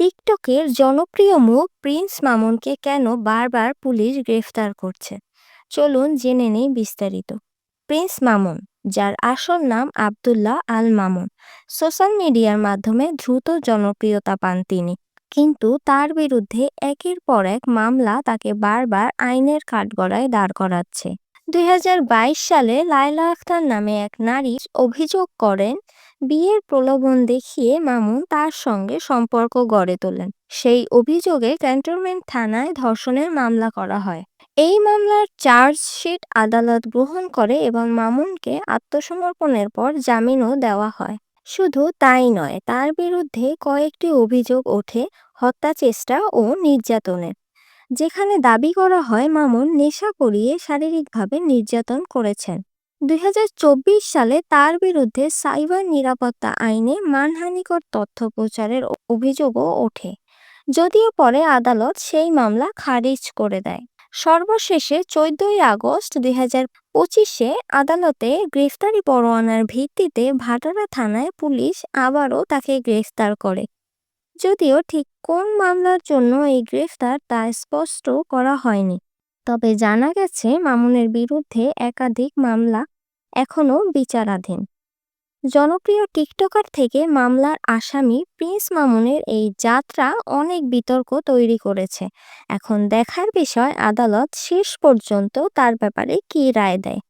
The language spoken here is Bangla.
টিকটকের জনপ্রিয় মুখ প্রিন্স মামুনকে কেন বারবার পুলিশ গ্রেফতার করছে? চলুন জেনে নেই বিস্তারিত। প্রিন্স মামুন, যার আসল নাম আবদুল্লাহ আল মামুন, সোশ্যাল মিডিয়ার মাধ্যমে দ্রুত জনপ্রিয়তা পান তিনি। কিন্তু তার বিরুদ্ধে একের পর এক মামলা তাকে বারবার আইনের কাঠগড়ায় দাঁড় করাচ্ছে। দু হাজার বাইশ সালে লায়লা আখতার নামে এক নারী অভিযোগ করেন, বিয়ের প্রলোভন দেখিয়ে মামুন তার সঙ্গে সম্পর্ক গড়ে তোলেন। সেই অভিযোগে ক্যান্টনমেন্ট থানায় ধর্ষণের মামলা করা হয়। এই মামলার চার্জশিট আদালত গ্রহণ করে এবং মামুনকে আত্মসমর্পণের পর জামিনও দেওয়া হয়। শুধু তাই নয়, তার বিরুদ্ধে কয়েকটি অভিযোগ ওঠে হত্যা চেষ্টা ও নির্যাতনের। যেখানে দাবি করা হয় মামুন নেশা করিয়ে শারীরিকভাবে নির্যাতন করেছেন। দু হাজার চব্বিশ সালে তার বিরুদ্ধে সাইবার নিরাপত্তা আইনে মানহানিকর তথ্য প্রচারের অভিযোগও ওঠে। যদিও পরে আদালত সেই মামলা খারিজ করে দেয়। সর্বশেষে চোদ্দই আগস্ট দুই পঁচিশে আদালতে গ্রেফতারি পরোয়ানার ভিত্তিতে ভাটারা থানায় পুলিশ আবারও তাকে গ্রেফতার করে। যদিও ঠিক কোন মামলার জন্য এই গ্রেফতার তা স্পষ্ট করা হয়নি। তবে জানা গেছে, মামুনের বিরুদ্ধে একাধিক মামলা এখনও বিচারাধীন। জনপ্রিয় টিকটকার থেকে মামলার আসামি প্রিন্স মামুনের এই যাত্রা অনেক বিতর্ক তৈরি করেছে। এখন দেখার বিষয় আদালত শেষ পর্যন্ত তার ব্যাপারে কী রায় দেয়?